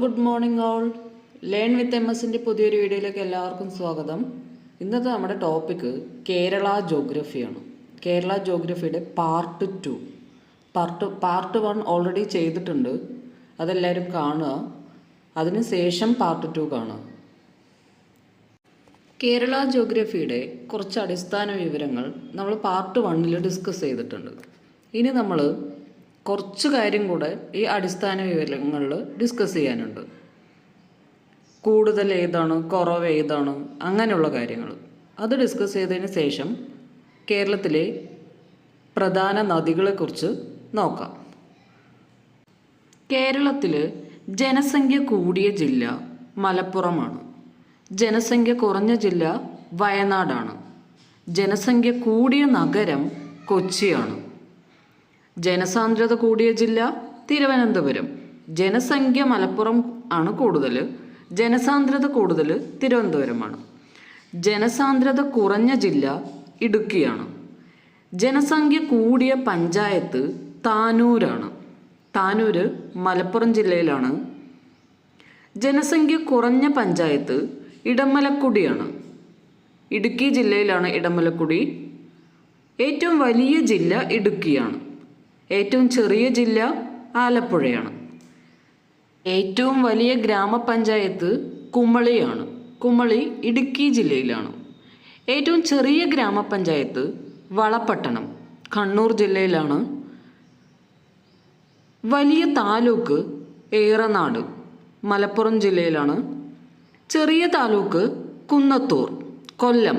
Good morning all. Learn with M എസിന്റെ പുതിയൊരു വീഡിയോയിലേക്ക് എല്ലാവർക്കും സ്വാഗതം. ഇന്നത്തെ നമ്മുടെ ടോപ്പിക്ക് കേരള ജോഗ്രഫിയാണ്. Kerala ജോഗ്രഫിയുടെ part two part part one already ചെയ്തിട്ടുണ്ട്. അതെല്ലാവരും കാണുക. അതിന് ശേഷം പാർട്ട് ടു കാണുക. കേരള ജോഗ്രഫിയുടെ കുറച്ച് അടിസ്ഥാന വിവരങ്ങൾ നമ്മൾ പാർട്ട് വണ്ണിൽ ഡിസ്കസ് ചെയ്തിട്ടുണ്ട്. ഇനി നമ്മൾ കുറച്ച് കാര്യം കൂടെ ഈ അടിസ്ഥാന വിവരങ്ങളിൽ ഡിസ്കസ് ചെയ്യാനുണ്ട്. കൂടുതൽ ഏതാണ് കുറവ് ഏതാണ് അങ്ങനെയുള്ള കാര്യങ്ങൾ. അത് ഡിസ്കസ് ചെയ്തതിന് ശേഷം കേരളത്തിലെ പ്രധാന നദികളെക്കുറിച്ച് നോക്കാം. കേരളത്തിൽ ജനസംഖ്യ കൂടിയ ജില്ല മലപ്പുറമാണ്. ജനസംഖ്യ കുറഞ്ഞ ജില്ല വയനാടാണ്. ജനസംഖ്യ കൂടിയ നഗരം കൊച്ചിയാണ്. ജനസാന്ദ്രത കൂടിയ ജില്ല തിരുവനന്തപുരം. ജനസംഖ്യ മലപ്പുറം ആണ് കൂടുതൽ. ജനസാന്ദ്രത കൂടുതൽ തിരുവനന്തപുരമാണ്. ജനസാന്ദ്രത കുറഞ്ഞ ജില്ല ഇടുക്കിയാണ്. ജനസംഖ്യ കൂടിയ പഞ്ചായത്ത് താനൂരാണ്. താനൂര് മലപ്പുറം ജില്ലയിലാണ്. ജനസംഖ്യ കുറഞ്ഞ പഞ്ചായത്ത് ഇടമലക്കുടിയാണ്. ഇടുക്കി ജില്ലയിലാണ് ഇടമലക്കുടി. ഏറ്റവും വലിയ ജില്ല ഇടുക്കിയാണ്. ഏറ്റവും ചെറിയ ജില്ല ആലപ്പുഴയാണ്. ഏറ്റവും വലിയ ഗ്രാമപഞ്ചായത്ത് കുമളിയാണ്. കുമളി ഇടുക്കി ജില്ലയിലാണ്. ഏറ്റവും ചെറിയ ഗ്രാമപഞ്ചായത്ത് വളപട്ടണം കണ്ണൂർ ജില്ലയിലാണ്. വലിയ താലൂക്ക് ഏറനാട് മലപ്പുറം ജില്ലയിലാണ്. ചെറിയ താലൂക്ക് കുന്നത്തൂർ കൊല്ലം.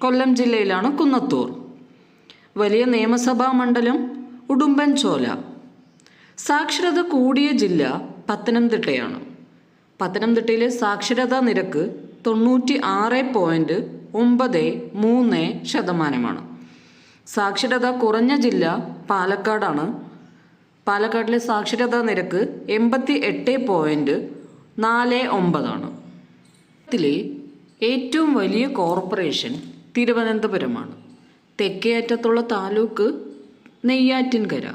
കൊല്ലം ജില്ലയിലാണ് കുന്നത്തൂർ. വലിയ നിയമസഭാ മണ്ഡലം ഉടുമ്പൻചോല സാക്ഷരത കൂടിയ ജില്ല പത്തനംതിട്ടയാണ്. പത്തനംതിട്ടയിലെ സാക്ഷരതാ നിരക്ക് തൊണ്ണൂറ്റി ആറ് പോയിന്റ് ഒമ്പത് മൂന്ന് ശതമാനമാണ്. സാക്ഷരത കുറഞ്ഞ ജില്ല പാലക്കാടാണ്. പാലക്കാടിലെ സാക്ഷരതാ നിരക്ക് എൺപത്തി എട്ട് പോയിന്റ് നാല് ഒമ്പതാണ്. ത്തിലെ ഏറ്റവും വലിയ കോർപ്പറേഷൻ തിരുവനന്തപുരമാണ്. തെക്കേ അറ്റത്തുള്ള താലൂക്ക് നെയ്യാറ്റിൻകര.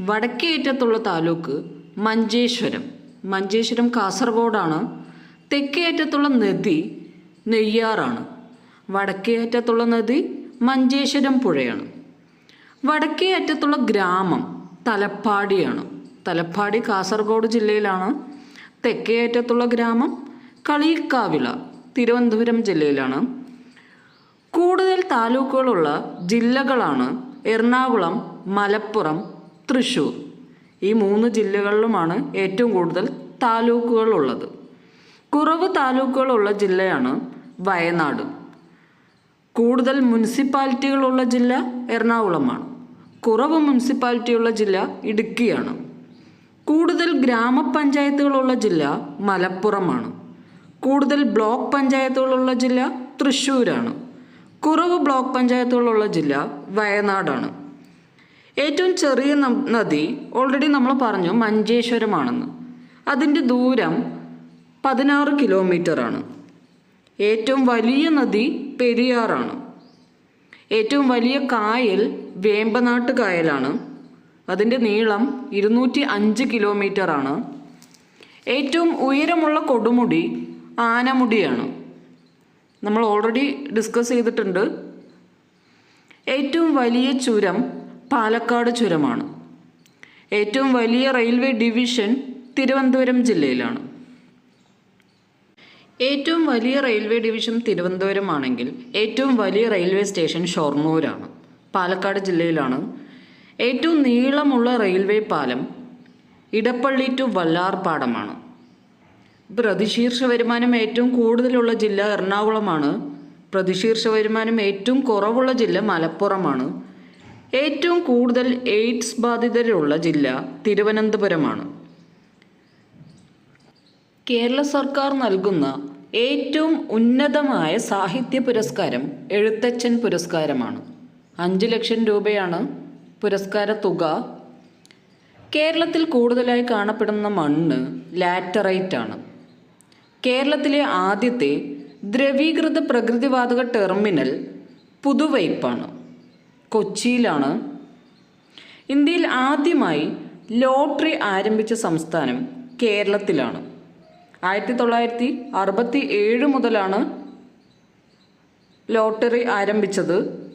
വടക്കേറ്റത്തുള്ള താലൂക്ക് മഞ്ചേശ്വരം. മഞ്ചേശ്വരം കാസർഗോഡാണ്. തെക്കേറ്റത്തുള്ള നദി നെയ്യാറാണ്. വടക്കേ അറ്റത്തുള്ള നദി മഞ്ചേശ്വരം പുഴയാണ്. വടക്കേ അറ്റത്തുള്ള ഗ്രാമം തലപ്പാടിയാണ്. തലപ്പാടി കാസർഗോഡ് ജില്ലയിലാണ്. തെക്കേ അറ്റത്തുള്ള ഗ്രാമം കളിയിക്കാവിള തിരുവനന്തപുരം ജില്ലയിലാണ്. കൂടുതൽ താലൂക്കുകളുള്ള ജില്ലകളാണ് എറണാകുളം മലപ്പുറം തൃശ്ശൂർ. ഈ മൂന്ന് ജില്ലകളിലുമാണ് ഏറ്റവും കൂടുതൽ താലൂക്കുകൾ ഉള്ളത് കുറവ് താലൂക്കുകളുള്ള ജില്ലയാണ് വയനാട്. കൂടുതൽ മുനിസിപ്പാലിറ്റികളുള്ള ജില്ല എറണാകുളമാണ്. കുറവ് മുനിസിപ്പാലിറ്റിയുള്ള ജില്ല ഇടുക്കിയാണ്. കൂടുതൽ ഗ്രാമപഞ്ചായത്തുകളുള്ള ജില്ല മലപ്പുറമാണ്. കൂടുതൽ ബ്ലോക്ക് പഞ്ചായത്തുകളുള്ള ജില്ല തൃശ്ശൂരാണ്. കുറവ് ബ്ലോക്ക് പഞ്ചായത്തുകളുള്ള ജില്ല വയനാടാണ്. ഏറ്റവും ചെറിയ നദി ഓൾറെഡി നമ്മൾ പറഞ്ഞു മഞ്ചേശ്വരമാണെന്ന്. അതിന്റെ ദൂരം പതിനാറ് കിലോമീറ്ററാണ്. ഏറ്റവും വലിയ നദി പെരിയാറാണ്. ഏറ്റവും വലിയ കായൽ വേമ്പനാട്ട് കായലാണ് അതിന്റെ നീളം ഇരുന്നൂറ്റി അഞ്ച് കിലോമീറ്ററാണ്. ഏറ്റവും ഉയരമുള്ള കൊടുമുടി ആനമുടിയാണ്. നമ്മൾ ഓൾറെഡി ഡിസ്കസ് ചെയ്തിട്ടുണ്ട്. ഏറ്റവും വലിയ ചുരം പാലക്കാട് ചുരമാണ്. ഏറ്റവും വലിയ റെയിൽവേ ഡിവിഷൻ തിരുവനന്തപുരം ജില്ലയിലാണ്. ഏറ്റവും വലിയ റെയിൽവേ ഡിവിഷൻ തിരുവനന്തപുരമാണെങ്കിൽ ഏറ്റവും വലിയ റെയിൽവേ സ്റ്റേഷൻ ഷൊർണൂരാണ്. പാലക്കാട് ജില്ലയിലാണ്. ഏറ്റവും നീളമുള്ള റെയിൽവേ പാലം ഇടപ്പള്ളി ടു വല്ലാർപാടമാണ്. പ്രതിശീർഷ വരുമാനം ഏറ്റവും കൂടുതലുള്ള ജില്ല എറണാകുളമാണ്. പ്രതിശീർഷ വരുമാനം ഏറ്റവും കുറവുള്ള ജില്ല മലപ്പുറമാണ്. ഏറ്റവും കൂടുതൽ എയ്ഡ്സ് ബാധിതരുള്ള ജില്ല തിരുവനന്തപുരമാണ്. കേരള സർക്കാർ നൽകുന്ന ഏറ്റവും ഉന്നതമായ സാഹിത്യ പുരസ്കാരം എഴുത്തച്ഛൻ പുരസ്കാരമാണ്. അഞ്ച് ലക്ഷം രൂപയാണ് പുരസ്കാര തുക. കേരളത്തിൽ കൂടുതലായി കാണപ്പെടുന്ന മണ്ണ് ലാറ്ററൈറ്റ് ആണ് കേരളത്തിലെ ആദ്യത്തെ ദ്രവീകൃത പ്രകൃതിവാതക ടെർമിനൽ പുതുവൈപ്പാണ്. കൊച്ചിയിലാണ്. ഇന്ത്യയിൽ ആദ്യമായി ലോട്ടറി ആരംഭിച്ച സംസ്ഥാനം കേരളത്തിലാണ്. ആയിരത്തി തൊള്ളായിരത്തി അറുപത്തി ഏഴ് മുതലാണ് ലോട്ടറി ആരംഭിച്ചത്.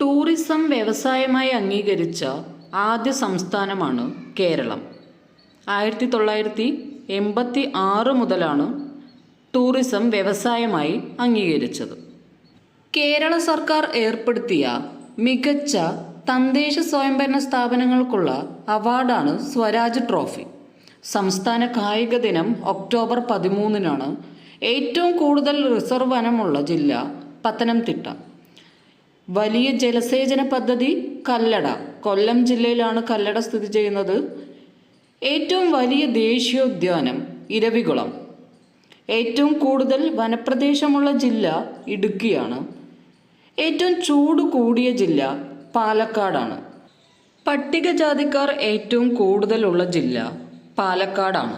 ടൂറിസം വ്യവസായമായി അംഗീകരിച്ച ആദ്യ സംസ്ഥാനമാണ് കേരളം. ആയിരത്തി തൊള്ളായിരത്തി എൺപത്തി ആറ് മുതലാണ് ടൂറിസം വ്യവസായമായി അംഗീകരിച്ചത്. കേരള സർക്കാർ ഏർപ്പെടുത്തിയ മികച്ച തദ്ദേശ സ്വയംഭരണ സ്ഥാപനങ്ങൾക്കുള്ള അവാർഡാണ് സ്വരാജ് ട്രോഫി. സംസ്ഥാന കായിക ദിനം ഒക്ടോബർ പതിമൂന്നിനാണ് ഏറ്റവും കൂടുതൽ റിസർവ് വനമുള്ള ജില്ല പത്തനംതിട്ട. വലിയ ജലസേചന പദ്ധതി കല്ലട. കൊല്ലം ജില്ലയിലാണ് കല്ലട സ്ഥിതി ചെയ്യുന്നത്. ഏറ്റവും വലിയ ദേശീയോദ്യാനം ഇരവികുളം. ഏറ്റവും കൂടുതൽ വനപ്രദേശമുള്ള ജില്ല ഇടുക്കിയാണ്. ഏറ്റവും ചൂട് കൂടിയ ജില്ല പാലക്കാടാണ്. പട്ടികജാതിക്കാർ ഏറ്റവും കൂടുതലുള്ള ജില്ല പാലക്കാടാണ്.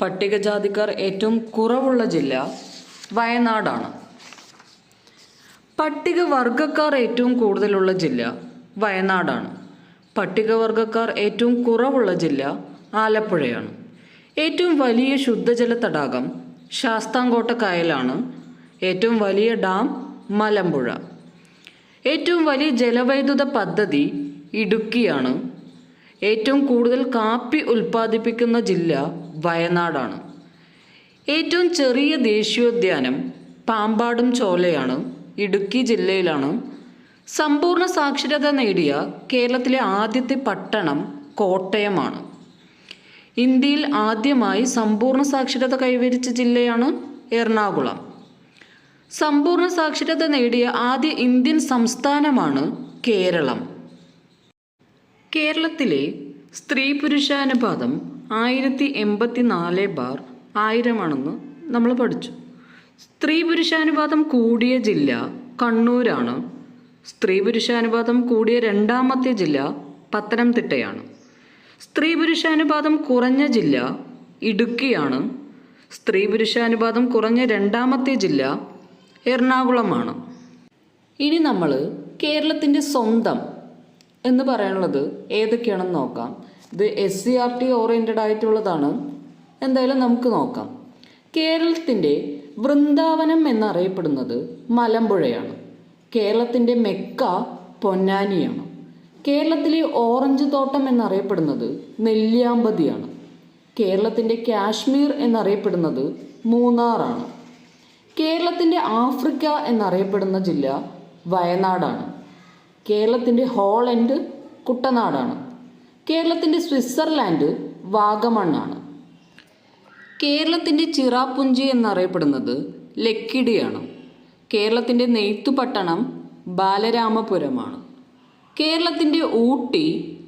പട്ടികജാതിക്കാർ ഏറ്റവും കുറവുള്ള ജില്ല വയനാടാണ്. പട്ടികവർഗക്കാർ ഏറ്റവും കൂടുതലുള്ള ജില്ല വയനാടാണ്. പട്ടികവർഗക്കാർ ഏറ്റവും കുറവുള്ള ജില്ല ആലപ്പുഴയാണ്. ഏറ്റവും വലിയ ശുദ്ധജല തടാകം ശാസ്താംകോട്ട കായലാണ് ഏറ്റവും വലിയ ഡാം മലമ്പുഴ. ഏറ്റവും വലിയ ജലവൈദ്യുത പദ്ധതി ഇടുക്കിയാണ്. ഏറ്റവും കൂടുതൽ കാപ്പി ഉൽപ്പാദിപ്പിക്കുന്ന ജില്ല വയനാടാണ്. ഏറ്റവും ചെറിയ ദേശീയോദ്യാനം പാമ്പാടും ചോലയാണ്. ഇടുക്കി ജില്ലയിലാണ്. സമ്പൂർണ സാക്ഷരത നേടിയ കേരളത്തിലെ ആദ്യത്തെ പട്ടണം കോട്ടയമാണ്. ഇന്ത്യയിൽ ആദ്യമായി സമ്പൂർണ സാക്ഷരത കൈവരിച്ച ജില്ലയാണ് എറണാകുളം. സമ്പൂർണ സാക്ഷരത നേടിയ ആദ്യ ഇന്ത്യൻ സംസ്ഥാനമാണ് കേരളം. കേരളത്തിലെ സ്ത്രീ പുരുഷാനുപാതം ആയിരത്തി എൺപത്തി നാല് ബാർ ആയിരമാണെന്ന് നമ്മൾ പഠിച്ചു. സ്ത്രീ പുരുഷാനുപാതം കൂടിയ ജില്ല കണ്ണൂരാണ്. സ്ത്രീ പുരുഷാനുപാതം കൂടിയ രണ്ടാമത്തെ ജില്ല പത്തനംതിട്ടയാണ്. സ്ത്രീ പുരുഷാനുപാതം കുറഞ്ഞ ജില്ല ഇടുക്കിയാണ്. സ്ത്രീ പുരുഷാനുപാതം കുറഞ്ഞ രണ്ടാമത്തെ ജില്ല എറണാകുളമാണ്. ഇനി നമ്മൾ കേരളത്തിന്റെ സ്വന്തം എന്ന് പറയാനുള്ളത് ഏതൊക്കെയാണെന്ന് നോക്കാം. ഇത് S C R T oriented ആയിട്ടുള്ളതാണ്. എന്തായാലും നമുക്ക് നോക്കാം. കേരളത്തിന്റെ വൃന്ദാവനം എന്നറിയപ്പെടുന്നത് മലമ്പുഴയാണ്. കേരളത്തിന്റെ മെക്ക പൊന്നാനിയാണ്. കേരളത്തിലെ ഓറഞ്ച് തോട്ടം എന്നറിയപ്പെടുന്നത് നെല്ലിയാമ്പതിയാണ്. കേരളത്തിന്റെ കാശ്മീർ എന്നറിയപ്പെടുന്നത് മൂന്നാറാണ്. കേരളത്തിന്റെ ആഫ്രിക്ക എന്നറിയപ്പെടുന്ന ജില്ല വയനാടാണ്. കേരളത്തിന്റെ ഹോളൻഡ് കുട്ടനാടാണ്. കേരളത്തിന്റെ സ്വിറ്റ്സർലാൻഡ് വാഗമണ്ണാണ്. കേരളത്തിന്റെ ചിറാപ്പുഞ്ചി എന്നറിയപ്പെടുന്നത് ലക്കിടിയാണ്. കേരളത്തിന്റെ നെയ്ത്തുപട്ടണം ബാലരാമപുരമാണ്. കേരളത്തിന്റെ ഊട്ടി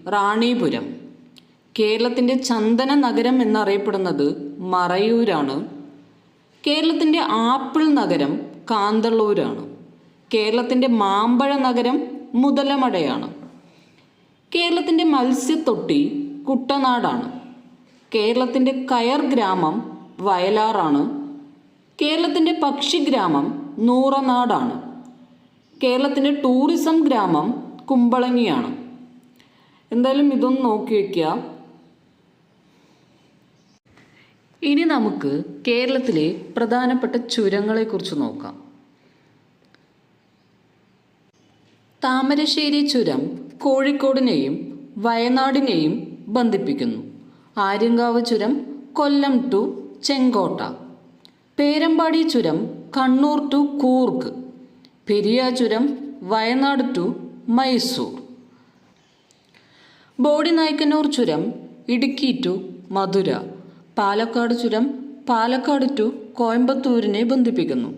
റാണിപുരം. കേരളത്തിന്റെ ചന്ദന നഗരം എന്നറിയപ്പെടുന്നത് മറയൂരാണ്. കേരളത്തിന്റെ ആപ്പിൾ നഗരം കാന്തള്ളൂരാണ്. കേരളത്തിന്റെ മാമ്പഴ നഗരം മുതലമടയാണ് കേരളത്തിന്റെ മത്സ്യത്തൊട്ടി കുട്ടനാടാണ്. കേരളത്തിന്റെ കയർ ഗ്രാമം വയലാറാണ്. കേരളത്തിന്റെ പക്ഷിഗ്രാമം നൂറനാടാണ്. കേരളത്തിന്റെ ടൂറിസം ഗ്രാമം കുമ്പളങ്ങിയാണ്. എന്തായാലും ഇതൊന്ന് നോക്കി വയ്ക്കുക ഇനി നമുക്ക് കേരളത്തിലെ പ്രധാനപ്പെട്ട ചുരങ്ങളെക്കുറിച്ച് നോക്കാം. താമരശ്ശേരി ചുരം കോഴിക്കോടിനെയും വയനാടിനെയും ബന്ധിപ്പിക്കുന്നു. ആര്യങ്കാവ് ചുരം കൊല്ലം ടു ചെങ്കോട്ട. പേരമ്പാടി ചുരം കണ്ണൂർ ടു കൂർഗ്. പെരിയ ചുരം വയനാട് ടു മൈസൂർ. ബോഡി ബോഡിനായ്ക്കന്നൂർ ചുരം ഇടുക്കി ടു മധുര. പാലക്കാട് ചുരം പാലക്കാട് ടു കോയമ്പത്തൂരിനെ ബന്ധിപ്പിക്കുന്നു.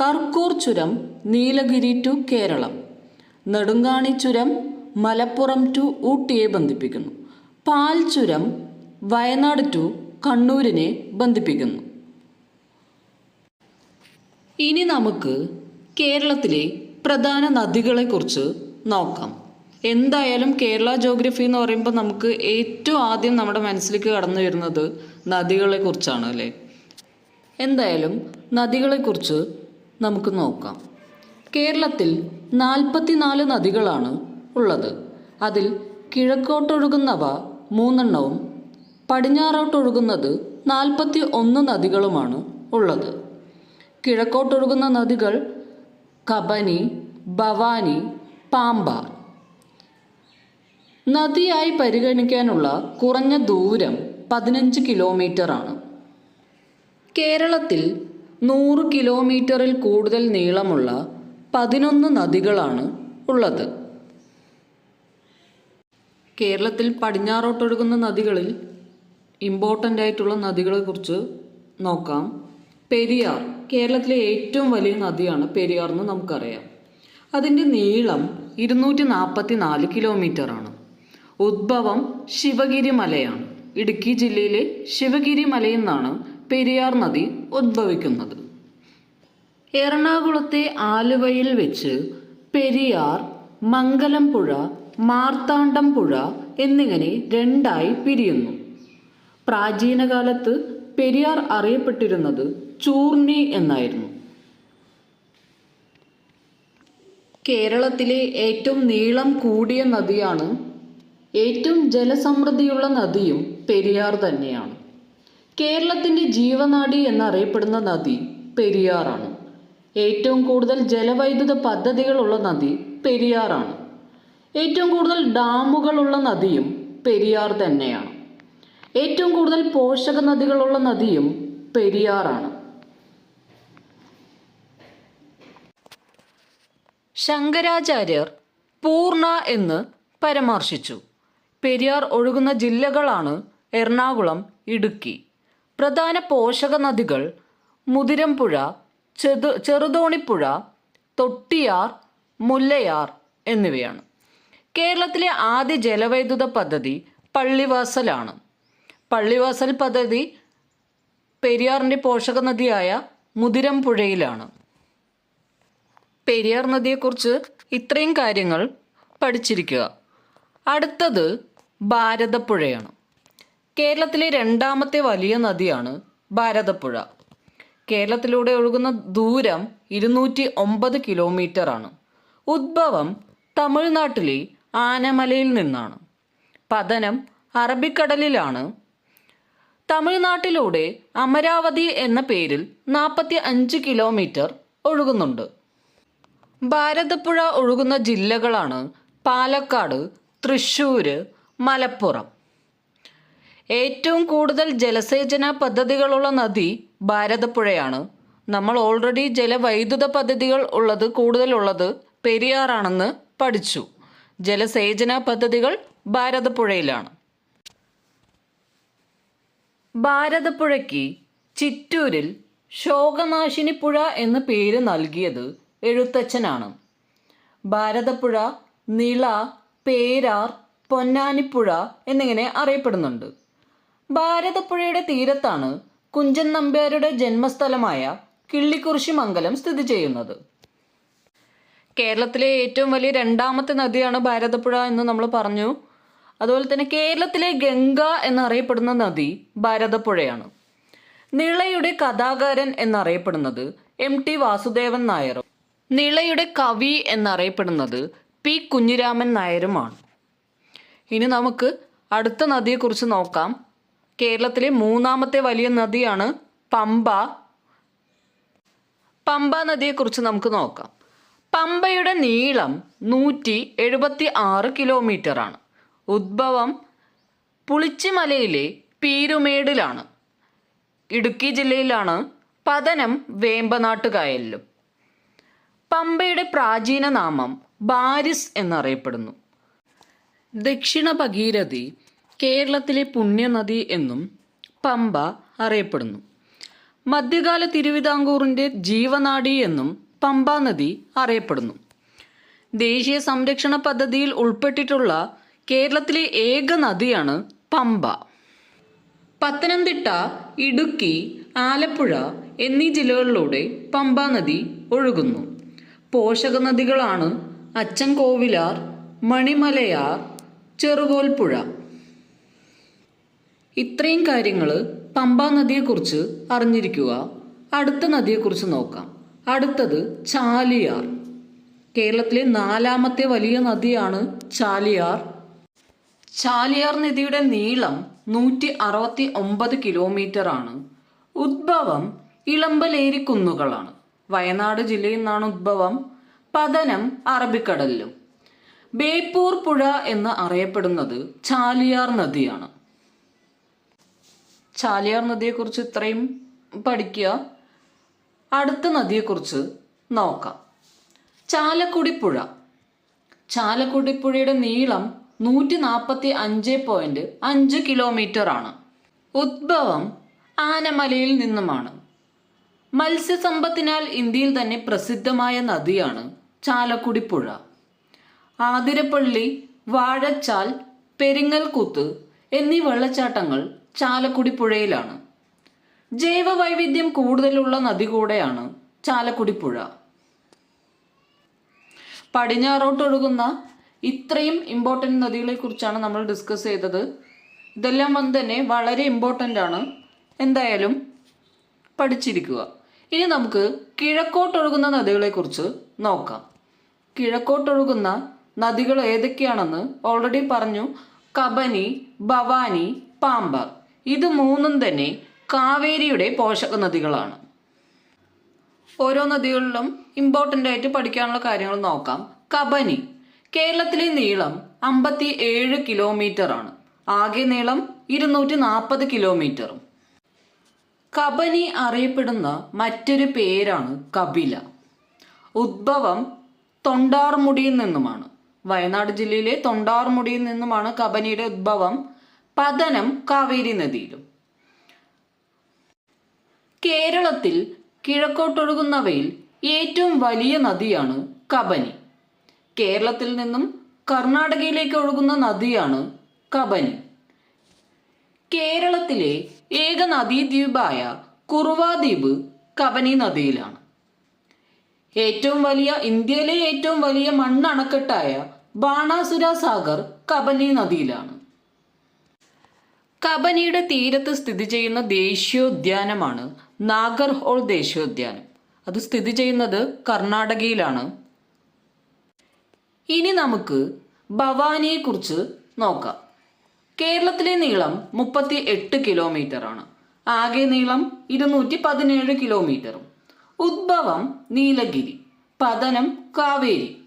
കർക്കൂർ ചുരം നീലഗിരി ടു കേരളം. നെടുങ്കാണി ചുരം മലപ്പുറം ടു ഊട്ടിയെ ബന്ധിപ്പിക്കുന്നു. പാൽ ചുരം വയനാട് ടു കണ്ണൂരിനെ ബന്ധിപ്പിക്കുന്നു. ഇനി നമുക്ക് കേരളത്തിലെ പ്രധാന നദികളെക്കുറിച്ച് നോക്കാം. എന്തായാലും കേരള ജോഗ്രഫി എന്ന് പറയുമ്പോൾ നമുക്ക് ഏറ്റവും ആദ്യം നമ്മുടെ മനസ്സിലേക്ക് കടന്നു വരുന്നത് നദികളെക്കുറിച്ചാണ് അല്ലേ? എന്തായാലും നദികളെക്കുറിച്ച് നമുക്ക് നോക്കാം. കേരളത്തിൽ നാൽപ്പത്തിനാല് നദികളാണ് ഉള്ളത്. അതിൽ കിഴക്കോട്ടൊഴുകുന്നവ മൂന്നെണ്ണവും പടിഞ്ഞാറോട്ടൊഴുകുന്നത് നാൽപ്പത്തി ഒന്ന് നദികളുമാണ് ഉള്ളത്. കിഴക്കോട്ടൊഴുകുന്ന നദികൾ കബനി ഭവാനി പാമ്പാർ നദിയായി പരിഗണിക്കാനുള്ള കുറഞ്ഞ ദൂരം പതിനഞ്ച് കിലോമീറ്ററാണ്. കേരളത്തിൽ നൂറ് കിലോമീറ്ററിൽ കൂടുതൽ നീളമുള്ള പതിനൊന്ന് നദികളാണ് ഉള്ളത്. കേരളത്തിൽ പടിഞ്ഞാറോട്ടൊഴുകുന്ന നദികളിൽ ഇമ്പോർട്ടന്റ് ആയിട്ടുള്ള നദികളെക്കുറിച്ച് നോക്കാം. പെരിയാർ കേരളത്തിലെ ഏറ്റവും വലിയ നദിയാണ് പെരിയാർ എന്ന് നമുക്കറിയാം. അതിന്റെ നീളം ഇരുന്നൂറ്റി നാൽപ്പത്തി നാല് കിലോമീറ്ററാണ്. ഉദ്ഭവം ശിവഗിരി മലയാണ് ഇടുക്കി ജില്ലയിലെ ശിവഗിരി മലയിൽ നിന്നാണ് പെരിയാർ നദി ഉദ്ഭവിക്കുന്നത്. എറണാകുളത്തെ ആലുവയിൽ വെച്ച് പെരിയാർ മംഗലംപുഴ മാർത്താണ്ഡം പുഴ എന്നിങ്ങനെ രണ്ടായി പിരിയുന്നു. പ്രാചീനകാലത്ത് പെരിയാർ അറിയപ്പെട്ടിരുന്നത് ചൂർണി എന്നായിരുന്നു. കേരളത്തിലെ ഏറ്റവും നീളം കൂടിയ നദിയാണ്. ഏറ്റവും ജലസമൃദ്ധിയുള്ള നദിയും പെരിയാർ തന്നെയാണ്. കേരളത്തിന്റെ ജീവനാടി എന്നറിയപ്പെടുന്ന നദി പെരിയാറാണ്. ഏറ്റവും കൂടുതൽ ജലവൈദ്യുത പദ്ധതികളുള്ള നദി പെരിയാറാണ്. ഏറ്റവും കൂടുതൽ ഡാമുകളുള്ള നദിയും പെരിയാർ തന്നെയാണ്. ഏറ്റവും കൂടുതൽ പോഷക നദികളുള്ള നദിയും പെരിയാറാണ്. ശങ്കരാചാര്യർ പൂർണ എന്ന് പരാമർശിച്ചു. പെരിയാർ ഒഴുകുന്ന ജില്ലകളാണ് എറണാകുളം ഇടുക്കി. പ്രധാന പോഷക നദികൾ മുതിരമ്പുഴ ചെറു ചെറുതോണിപ്പുഴ തൊട്ടിയാർ മുല്ലയാർ എന്നിവയാണ്. കേരളത്തിലെ ആദ്യ ജലവൈദ്യുത പദ്ധതി പള്ളിവാസലാണ്. പള്ളിവാസൽ പദ്ധതി പെരിയാറിന്റെ പോഷക നദിയായ മുതിരമ്പുഴയിലാണ് പെരിയാർ നദിയെക്കുറിച്ച് ഇത്രയും കാര്യങ്ങൾ പഠിച്ചിരിക്കുക. അടുത്തത് ഭാരതപ്പുഴയാണ്. കേരളത്തിലെ രണ്ടാമത്തെ വലിയ നദിയാണ് ഭാരതപ്പുഴ. കേരളത്തിലൂടെ ഒഴുകുന്ന ദൂരം ഇരുന്നൂറ്റി ഒമ്പത് കിലോമീറ്ററാണ്. ഉദ്ഭവം തമിഴ്നാട്ടിലെ ആനമലയിൽ നിന്നാണ്. പതനം അറബിക്കടലിലാണ്. തമിഴ്നാട്ടിലൂടെ അമരാവതി എന്ന പേരിൽ നാൽപ്പത്തി അഞ്ച് കിലോമീറ്റർ ഒഴുകുന്നുണ്ട്. ഭാരതപ്പുഴ ഒഴുകുന്ന ജില്ലകളാണ് പാലക്കാട് തൃശ്ശൂർ മലപ്പുറം. ഏറ്റവും കൂടുതൽ ജലസേചന പദ്ധതികളുള്ള നദി ഭാരതപ്പുഴയാണ്. നമ്മൾ ഓൾറെഡി ജലവൈദ്യുത പദ്ധതികൾ ഉള്ളത് കൂടുതലുള്ളത് പെരിയാറാണെന്ന് പഠിച്ചു. ജലസേചന പദ്ധതികൾ ഭാരതപ്പുഴയിലാണ്. ഭാരതപ്പുഴയ്ക്ക് ചിറ്റൂരിൽ ശോകനാശിനി പുഴ എന്ന പേര് നൽകിയത് എഴുത്തച്ഛനാണ്. ഭാരതപ്പുഴ നിള പേരാർ പൊന്നാനിപ്പുഴ എന്നിങ്ങനെ അറിയപ്പെടുന്നുണ്ട്. ഭാരതപ്പുഴയുടെ തീരത്താണ് കുഞ്ചൻ നമ്പ്യാരുടെ ജന്മസ്ഥലമായ കിള്ളിക്കുറിശി മംഗലം സ്ഥിതി ചെയ്യുന്നത്. കേരളത്തിലെ ഏറ്റവും വലിയ രണ്ടാമത്തെ നദിയാണ് ഭാരതപ്പുഴ എന്ന് നമ്മൾ പറഞ്ഞു. അതുപോലെ തന്നെ കേരളത്തിലെ ഗംഗ എന്നറിയപ്പെടുന്ന നദി ഭാരതപ്പുഴയാണ്. നിളയുടെ കഥാകാരൻ എന്നറിയപ്പെടുന്നത് എം ടി വാസുദേവൻ നായരും നിളയുടെ കവി എന്നറിയപ്പെടുന്നത് പി കുഞ്ഞിരാമൻ നായരുമാണ്. ഇനി നമുക്ക് അടുത്ത നദിയെക്കുറിച്ച് നോക്കാം. കേരളത്തിലെ മൂന്നാമത്തെ വലിയ നദിയാണ് പമ്പ. പമ്പ നദിയെക്കുറിച്ച് നമുക്ക് നോക്കാം. പമ്പയുടെ നീളം നൂറ്റി എഴുപത്തി ആറ് കിലോമീറ്ററാണ്. ഉദ്ഭവം പുളിച്ചിമലയിലെ പീരുമേടിലാണ്. ഇടുക്കി ജില്ലയിലാണ് പതനം വേമ്പനാട്ടുകായലിലും. പമ്പയുടെ പ്രാചീന നാമം ബാരിസ് എന്നറിയപ്പെടുന്നു. ദക്ഷിണ ഭഗീരഥി കേരളത്തിലെ പുണ്യനദി എന്നും പമ്പ അറിയപ്പെടുന്നു. മധ്യകാല തിരുവിതാംകൂറിന്റെ ജീവനാടി എന്നും പമ്പ നദി അറിയപ്പെടുന്നു. ദേശീയ സംരക്ഷണ പദ്ധതിയിൽ ഉൾപ്പെട്ടിട്ടുള്ള കേരളത്തിലെ ഏക നദിയാണ് പമ്പ. പത്തനംതിട്ട ഇടുക്കി ആലപ്പുഴ എന്നീ ജില്ലകളിലൂടെ പമ്പ നദി ഒഴുകുന്നു. പോഷക നദികളാണ് അച്ചൻകോവിലാർ മണിമലയാർ ചെറുകോൽപ്പുഴ. ഇത്രയും കാര്യങ്ങൾ പമ്പ നദിയെക്കുറിച്ച് അറിഞ്ഞിരിക്കുക. അടുത്ത നദിയെക്കുറിച്ച് നോക്കാം. അടുത്തത് ചാലിയാർ. കേരളത്തിലെ നാലാമത്തെ വലിയ നദിയാണ് ചാലിയാർ. ചാലിയാർ നദിയുടെ നീളം നൂറ്റി അറുപത്തി ഒമ്പത് കിലോമീറ്റർ ആണ് ഉദ്ഭവം ഇളമ്പലേരി കുന്നുകളാണ് വയനാട് ജില്ലയിൽ നിന്നാണ് ഉദ്ഭവം പതനം അറബിക്കടലിലും. ബേപ്പൂർ പുഴ എന്ന് അറിയപ്പെടുന്നത് ചാലിയാർ നദിയാണ്. ചാലിയാർ നദിയെക്കുറിച്ച് ഇത്രയും പഠിക്കുക. അടുത്ത നദിയെക്കുറിച്ച് നോക്കാം. ചാലക്കുടി പുഴ ചാലക്കുടി പുഴയുടെ നീളം നൂറ്റി നാൽപ്പത്തി അഞ്ച് പോയിന്റ് അഞ്ച് കിലോമീറ്റർ ആണ് ഉദ്ഭവം ആനമലയിൽ നിന്നുമാണ്. മത്സ്യസമ്പത്തിനാൽ ഇന്ത്യയിൽ തന്നെ പ്രസിദ്ധമായ നദിയാണ് ചാലക്കുടി പുഴ ആതിരപ്പള്ളി വാഴച്ചാൽ പെരിങ്ങൽകുത്ത് എന്നീ വെള്ളച്ചാട്ടങ്ങൾ ചാലക്കുടി പുഴയിലാണ് ജൈവ വൈവിധ്യം കൂടുതലുള്ള നദി കൂടെയാണ് ചാലക്കുടി പുഴ പടിഞ്ഞാറോട്ട് ഇത്രയും ഇമ്പോർട്ടന്റ് നദികളെ കുറിച്ചാണ് നമ്മൾ ഡിസ്കസ് ചെയ്തത്. ഇതെല്ലാം വന്ന് തന്നെ വളരെ ഇമ്പോർട്ടന്റ് ആണ്. എന്തായാലും പഠിച്ചിരിക്കുക. ഇനി നമുക്ക് കിഴക്കോട്ടൊഴുകുന്ന നദികളെക്കുറിച്ച് നോക്കാം. കിഴക്കോട്ടൊഴുകുന്ന നദികൾ ഏതൊക്കെയാണെന്ന് ഓൾറെഡി പറഞ്ഞു കബനി ഭവാനി പാമ്പാർ ഇത് മൂന്നും തന്നെ കാവേരിയുടെ പോഷക നദികളാണ്. ഓരോ നദികളിലും ഇമ്പോർട്ടന്റ് ആയിട്ട് പഠിക്കാനുള്ള കാര്യങ്ങൾ നോക്കാം. കബനി കേരളത്തിലെ നീളം അമ്പത്തി ഏഴ് കിലോമീറ്റർ ആണ്. ആകെ നീളം ഇരുന്നൂറ്റി നാൽപ്പത് കിലോമീറ്ററും കബനി അറിയപ്പെടുന്ന മറ്റൊരു പേരാണ് കപില ഉദ്ഭവം തൊണ്ടാർമുടിയിൽ നിന്നുമാണ്. വയനാട് ജില്ലയിലെ തൊണ്ടാർമുടിയിൽ നിന്നുമാണ് കബനിയുടെ ഉദ്ഭവം. പതനം കാവേരി നദിയിലും. കേരളത്തിൽ കിഴക്കോട്ടൊഴുകുന്നവയിൽ ഏറ്റവും വലിയ നദിയാണ് കബനി. കേരളത്തിൽ നിന്നും കർണാടകയിലേക്ക് ഒഴുകുന്ന നദിയാണ് കബനി. കേരളത്തിലെ ഏക നദീദ്വീപായ കുറുവാദ്വീപ് കബനി നദിയിലാണ്. ഏറ്റവും വലിയ ഇന്ത്യയിലെ ഏറ്റവും വലിയ മണ്ണണക്കെട്ടായ ബാണാസുര സാഗർ കബനി നദിയിലാണ്. കബനിയുടെ തീരത്ത് സ്ഥിതി ചെയ്യുന്ന ദേശീയോദ്യാനമാണ് നാഗർഹോൾ ദേശീയോദ്യാനം. അത് സ്ഥിതി ചെയ്യുന്നത് കർണാടകയിലാണ്. ഇനി നമുക്ക് ഭവാനിയെക്കുറിച്ച് നോക്കാം. കേരളത്തിലെ നീളം മുപ്പത്തി എട്ട് കിലോമീറ്റർ ആണ് ആകെ നീളം ഇരുന്നൂറ്റി പതിനേഴ് കിലോമീറ്ററും. ഉദ്ഭവം നീലഗിരി പതനം കാവേരി.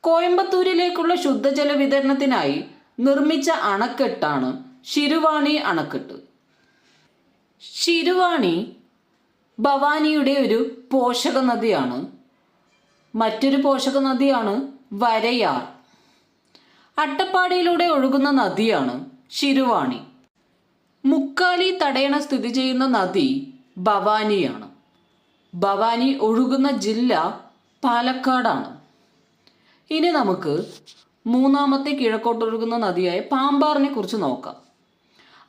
കോയമ്പത്തൂരിലേക്കുള്ള ശുദ്ധജല വിതരണത്തിനായി നിർമ്മിച്ച അണക്കെട്ടാണ് ശിരുവാണി അണക്കെട്ട്. ശിരുവാണി ഭവാനിയുടെ ഒരു പോഷക നദിയാണ്. മറ്റൊരു പോഷക നദിയാണ് വരയാർ. അട്ടപ്പാടിയിലൂടെ ഒഴുകുന്ന നദിയാണ് ശിരുവാണി മുക്കാലി തടയണ സ്ഥിതി ചെയ്യുന്ന നദി ഭവാനിയാണ്. ഭവാനി ഒഴുകുന്ന ജില്ല പാലക്കാടാണ്. ഇനി നമുക്ക് മൂന്നാമത്തെ കിഴക്കോട്ടൊഴുകുന്ന നദിയായ പാമ്പാറിനെ കുറിച്ച് നോക്കാം.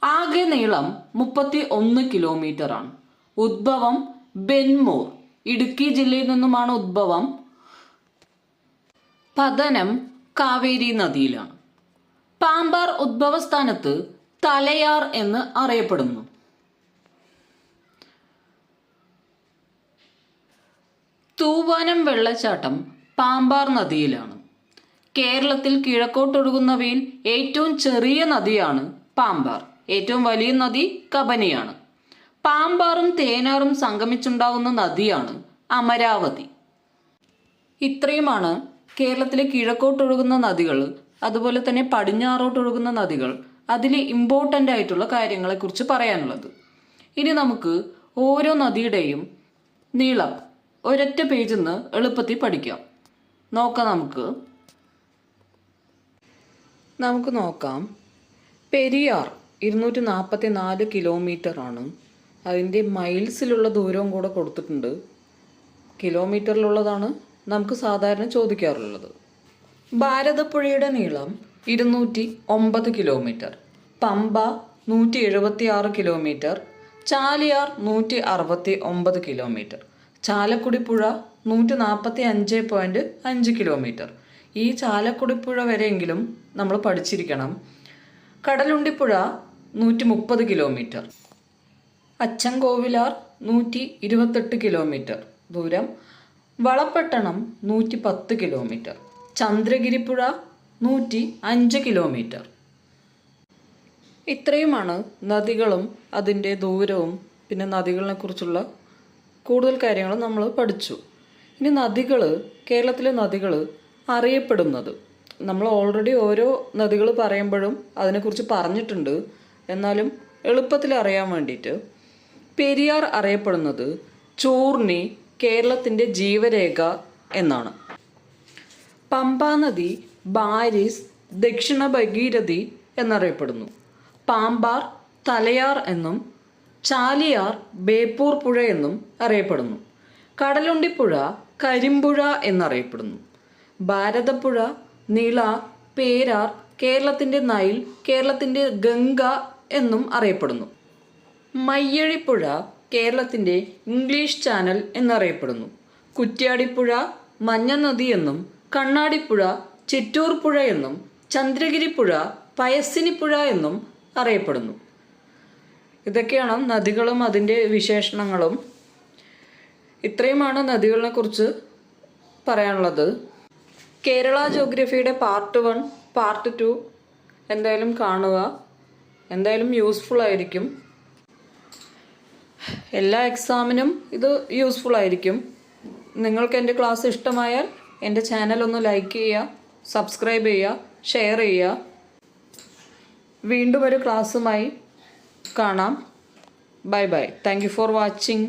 ആകെ നീളം മുപ്പത്തി ഒന്ന് കിലോമീറ്റർ ആണ് ഉദ്ഭവം ബെൻമൂർ ഇടുക്കി ജില്ലയിൽ നിന്നുമാണ് ഉദ്ഭവം പതനം കാവേരി നദിയിലാണ്. പാമ്പാർ ഉദ്ഭവസ്ഥാനത്ത് തലയാർ എന്ന് അറിയപ്പെടുന്നു. തൂവാനം വെള്ളച്ചാട്ടം പാമ്പാർ നദിയിലാണ്. കേരളത്തിൽ കിഴക്കോട്ടൊഴുകുന്നവയിൽ ഏറ്റവും ചെറിയ നദിയാണ് പാമ്പാർ. ഏറ്റവും വലിയ നദി കബനിയാണ്. പാമ്പാറും തേനാറും സംഗമിച്ചുണ്ടാകുന്ന നദിയാണ് അമരാവതി. ഇത്രയുമാണ് കേരളത്തിലെ കിഴക്കോട്ടൊഴുകുന്ന നദികൾ അതുപോലെ തന്നെ പടിഞ്ഞാറോട്ടൊഴുകുന്ന നദികൾ. അതിൽ ഇമ്പോർട്ടന്റ് ആയിട്ടുള്ള കാര്യങ്ങളെക്കുറിച്ച് പറയാനുള്ളത്. ഇനി നമുക്ക് ഓരോ നദിയുടെയും നീളം ഒരൊറ്റ പേജിൽ നിന്ന് എളുപ്പത്തിൽ പഠിക്കാം. നോക്കാം നമുക്ക്. നമുക്ക് നോക്കാം. പെരിയാർ ഇരുന്നൂറ്റി നാൽപ്പത്തി നാല് കിലോമീറ്റർ ആണ് അതിന്റെ മൈൽസിലുള്ള ദൂരവും കൂടെ കൊടുത്തിട്ടുണ്ട്. കിലോമീറ്ററിലുള്ളതാണ് നമുക്ക് സാധാരണ ചോദിക്കാറുള്ളത്. ഭാരതപ്പുഴയുടെ നീളം ഇരുന്നൂറ്റി ഒമ്പത് കിലോമീറ്റർ. പമ്പ നൂറ്റി എഴുപത്തി ആറ് കിലോമീറ്റർ. ചാലിയാർ നൂറ്റി അറുപത്തി ഒമ്പത് കിലോമീറ്റർ. ചാലക്കുടി പുഴ നൂറ്റി നാൽപ്പത്തി അഞ്ച് പോയിന്റ് അഞ്ച് കിലോമീറ്റർ. ഈ ചാലക്കുടി പുഴ വരെയെങ്കിലും നമ്മൾ പഠിച്ചിരിക്കണം. കടലുണ്ടിപ്പുഴ നൂറ്റി മുപ്പത് കിലോമീറ്റർ. അച്ചൻകോവിലാർ നൂറ്റി ഇരുപത്തെട്ട് കിലോമീറ്റർ. ദൂരം വളപ്പട്ടണം നൂറ്റി പത്ത് കിലോമീറ്റർ. ചന്ദ്രഗിരിപ്പുഴ നൂറ്റി അഞ്ച് കിലോമീറ്റർ. ഇത്രയുമാണ് നദികളും അതിന്റെ ദൂരവും പിന്നെ നദികളെ കുറിച്ചുള്ള കൂടുതൽ കാര്യങ്ങൾ നമ്മൾ പഠിച്ചു. ഇനി നദികൾ കേരളത്തിലെ നദികൾ അറിയപ്പെടുന്നത്. നമ്മൾ ഓൾറെഡി ഓരോ നദികൾ പറയുമ്പോഴും അതിനെക്കുറിച്ച് പറഞ്ഞിട്ടുണ്ട്. എന്നാലും എളുപ്പത്തിൽ അറിയാൻ വേണ്ടിയിട്ട് പെരിയാർ അറിയപ്പെടുന്നത് ചൂർണി കേരളത്തിന്റെ ജീവരേഖ എന്നാണ്. പമ്പാ നദി ബാരിസ് ദക്ഷിണ ഭഗീരഥി എന്നറിയപ്പെടുന്നു. പാമ്പാർ തലയാർ എന്നും ചാലിയാർ ബേപ്പൂർ പുഴ എന്നും അറിയപ്പെടുന്നു. കടലുണ്ടിപ്പുഴ കരിമ്പുഴ എന്നറിയപ്പെടുന്നു. ഭാരതപ്പുഴ നിള പേരാർ കേരളത്തിന്റെ നൈൽ കേരളത്തിന്റെ ഗംഗ എന്നും അറിയപ്പെടുന്നു. മയ്യഴിപ്പുഴ കേരളത്തിന്റെ ഇംഗ്ലീഷ് ചാനൽ എന്നറിയപ്പെടുന്നു. കുറ്റ്യാടിപ്പുഴ മഞ്ഞ നദി എന്നും കണ്ണാടിപ്പുഴ ചിറ്റൂർ പുഴ എന്നും ചന്ദ്രഗിരിപ്പുഴ പയസ്സിനിപ്പുഴ എന്നും അറിയപ്പെടുന്നു. ഇതൊക്കെയാണ് നദികളും അതിന്റെ വിശേഷണങ്ങളും. ഇത്രയുമാണ് നദികളെ കുറിച്ച് പറയാനുള്ളത്. കേരള ജോഗ്രഫിയുടെ പാർട്ട് വൺ പാർട്ട് ടു എന്തായാലും കാണുക. എന്തായാലും യൂസ്ഫുൾ ആയിരിക്കും. എല്ലാ എക്സാമിനും ഇത് യൂസ്ഫുൾ ആയിരിക്കും. നിങ്ങൾക്ക് എന്റെ ക്ലാസ് ഇഷ്ടമായാൽ എന്റെ ചാനൽ ഒന്ന് ലൈക്ക് ചെയ്യുക സബ്സ്ക്രൈബ് ചെയ്യുക ഷെയർ ചെയ്യുക. വീണ്ടും ഒരു ക്ലാസ്സുമായി കാണാം. Bye bye thank for watching